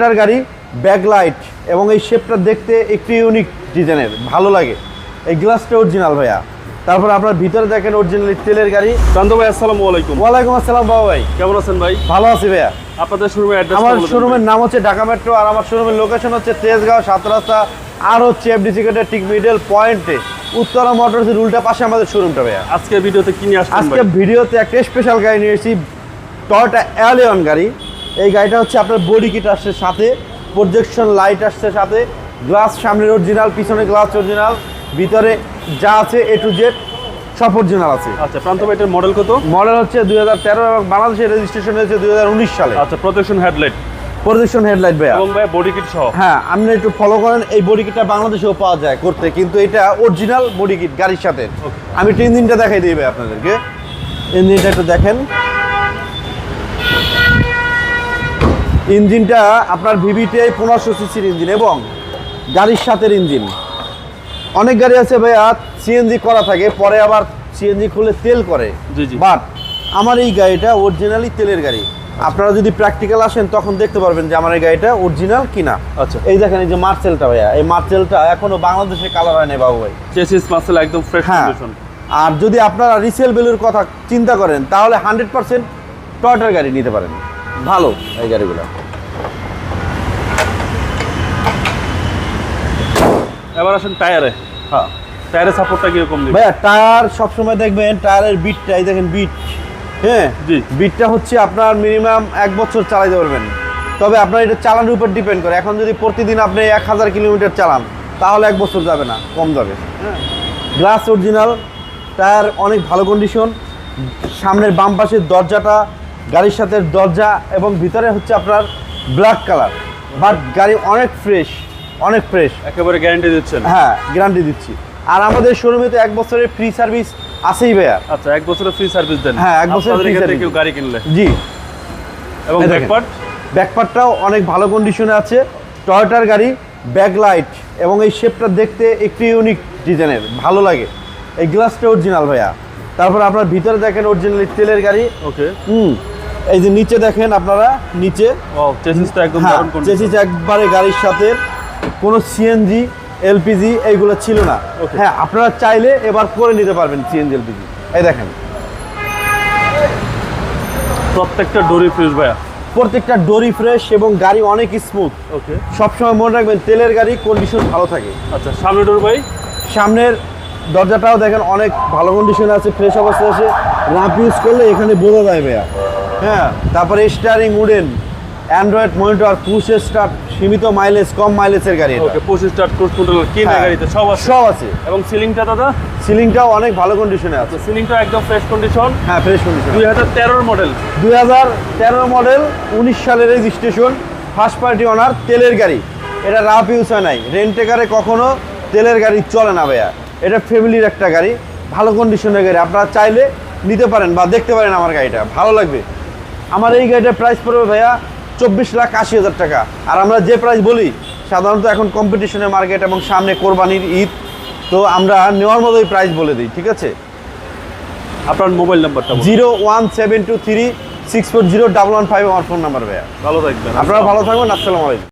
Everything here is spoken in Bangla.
টার গাড়ি ব্যাকলাইট এবং এই শেপটা দেখতে একটু ইউনিক ডিজাইনের ভালো লাগে। এই গ্লাসটা অরিজিনাল ভাইয়া। তারপর আপনার ভিতরে দেখেন অরিজিনাল তেলের গাড়ি। প্রান্ত ভাই আসসালামু আলাইকুম। ওয়ালাইকুম আসসালাম বাবা ভাই। কেমন আছেন ভাই? ভালো আছি ভাইয়া। আপনাদের শোরুমের অ্যাড্রেস আমার শোরুমের নাম হচ্ছে ঢাকা মেট্রো আর আমার শোরুমের লোকেশন হচ্ছে তেজগাঁও সাত রাস্তা আর হচ্ছে এফডিসি গেটের ঠিক মিডল পয়েন্টে উত্তরা মোটরসের উল্টা পাশে আমাদের শোরুমটা ভাইয়া। আজকে ভিডিওতে কি নিয়ে আজকে ভিডিওতে একটা স্পেশাল গাড়ি নিয়ে এসেছি টয়টা অ্যালিয়ন গাড়ি। এই গাড়িটা হচ্ছে আপনার বডি কিট আসছে সাথে প্রজেকশন লাইট আসছে সাথে গ্লাস সামনের অরিজিনাল পিছনে গ্লাস অরিজিনাল ভিতরে যা আছে এ টু জেড সব অরিজিনাল আছে। আচ্ছা প্রান্ত ভাই এটার মডেল কত? মডেল হচ্ছে দুই হাজার তেরো এবং বাংলাদেশের রেজিস্ট্রেশন হয়েছে দুই হাজার উনিশ সালে। আচ্ছা প্রোটেকশন হেডলাইট প্রজেকশন হেডলাইট ভাইয়া। এবং ভাই বডি কিট সহ। হ্যাঁ আপনি একটু ফলো করেন এই বডি কিটটা বাংলাদেশেও পাওয়া যায় করতে কিন্তু এটা অরিজিনাল বডি কিট গাড়ির সাথে। আমি একটু দিনটা দেখাই দিই ভাই আপনাদেরকে। ইঞ্জিনটা একটু দেখেন। ইঞ্জিনটা আপনার ভিভিতে পনেরোশো সিসির ইঞ্জিন এবং গাড়ির সাথের ইঞ্জিন। অনেক গাড়ি আছে ভাইয়া সিএনজি করা থাকে পরে আবার সিএনজি খুলে তেল করে। বাট আমার এই গাড়িটা অরিজিনালি তেলের গাড়ি। আপনারা যদি প্র্যাকটিক্যাল আসেন তখন দেখতে পারবেন যে আমার এই গাড়িটা অরিজিনাল কিনা। আচ্ছা। এই দেখেন এই যে মার্সেলটা ভাইয়া এই মার্সেলটা এখনও বাংলাদেশে কালার হয় নাই বাবু ভাই। চেসিস মাসেল একদম ফ্রেশ হ্যাঁ। কন্ডিশন আর যদি আপনারা রিসেল ভ্যালুর কথা চিন্তা করেন তাহলে হান্ড্রেড পার্সেন্ট টয়টার গাড়ি নিতে পারেন। ভালো এই গাড়িগুলো। এবার আসেন টায়ারে। হ্যাঁ। টায়ারের সাপোর্টটা কীরকম দিবে ভাইয়া টায়ার সবসময় দেখবেন টায়ারের বিটটা এই দেখেন বিট হ্যাঁ? জি। বিটটা হচ্ছে আপনার মিনিমাম এক বছর চালাইতে পারবেন। তবে আপনার এটা চালানোর উপর ডিপেন্ড করে। এখন যদি প্রতিদিন আপনি এক হাজার কিলোমিটার চালান তাহলে এক বছর যাবে না কম যাবে। গ্লাস অরিজিনাল টায়ার অনেক ভালো কন্ডিশন সামনের বাম পাশের দরজাটা গাড়ির সাথে দরজা এবং ভিতরে হচ্ছে আপনার ব্ল্যাক কালার বাট গাড়ি অনেক ফ্রেশ অনেক ফ্রেশ একেবারে গ্যারান্টি দিচ্ছেন। হ্যাঁ গ্যারান্টি দিচ্ছি। আর আমাদের শোরুমে তো এক বছরের ফ্রি সার্ভিস আছেই ভাইয়া। আচ্ছা এক বছরের ফ্রি সার্ভিস দেন। হ্যাঁ, এক বছরের থেকে service। কেউ গাড়ি কিনলে। জি। এবং ব্যাকপার্ট ব্যাকপার্টটাও অনেক ভালো কন্ডিশনে আছে। টয়োটার গাড়ি ব্যাকলাইট এবং এই শেপটা দেখতে একটু ইউনিক ডিজাইনের ভালো লাগে। এই গ্লাসটা অরিজিনাল ভাইয়া। তারপর আপনার ভিতরে দেখেন অরিজিনাল তেলের গাড়ি। ওকে। হুম এই যে নিচে দেখেন আপনারা নিচে। চেসিসটা একদম হ্যাঁ চেসিস একবারে গাড়ির সাথে কোনো সিএনজি এলপিজি এইগুলো ছিল না. হ্যাঁ আপনারা চাইলে এবার করে নিতে পারবেন সিএনজি এলপিজি এই দেখেন। প্রত্যেকটা ডোরি ফ্রেশ ভাইয়া? প্রত্যেকটা ডোরি ফ্রেশ এবং গাড়ি অনেক স্মুথ ওকে সবসময় মনে রাখবেন তেলের গাড়ি কন্ডিশন ভালো থাকে। আচ্ছা সামনে ডোর ভাই? সামনের দরজাটাও দেখেন অনেক ভালো কন্ডিশনে আছে ফ্রেশ অবস্থায় আছে। রাপ ইউজ করলে এখানে বোঝা যায় ভাইয়া। হ্যাঁ তারপরে steering wooden android monitor push start সীমিত মাইলেজ কম মাইলেজের গাড়ি এটা। ওকে পঁচিশ স্টার্ট ক্রুজ কন্ট্রোল কি না গাড়িতে সব আছে? সব আছে। এবং সিলিংটা দাদা? সিলিংটাও অনেক ভালো কন্ডিশনে আছে। সিলিংটা একদম ফ্রেশ কন্ডিশন হ্যাঁ ফ্রেশ কন্ডিশন দুই হাজার তেরোর মডেল দুই হাজার তেরো মডেল উনিশ সালের রেজিস্ট্রেশন ফার্স্ট পার্টি ওনার তেলের গাড়ি। এটা রাফ ইউজ হয় নাই। রেন্টেকারে কখনো তেলের গাড়ি চলে না ভাইয়া। এটা ফ্যামিলির একটা গাড়ি। ভালো কন্ডিশনের গাড়ি। আপনারা চাইলে নিতে পারেন বা দেখতে পারেন আমার গাড়িটা। ভালো লাগবে। আমার এই গাড়িটার প্রাইস পড়বে ভাইয়া চব্বিশ লাখ আশি হাজার টাকা। আর আমরা যে প্রাইস বলি সাধারণত এখন কম্পিটিশনের মার্কেট এবং সামনে কোরবানির ঈদ তো আমরা নেওয়ার মতোই প্রাইস বলে দিই ঠিক আছে? আপনার মোবাইল নাম্বারটা zero one seven two three six four zero double one five আমার ফোন নাম্বার ভাইয়া। ভালো থাকবেন। আপনারা ভালো থাকবেন আসসালামু আলাইকুম।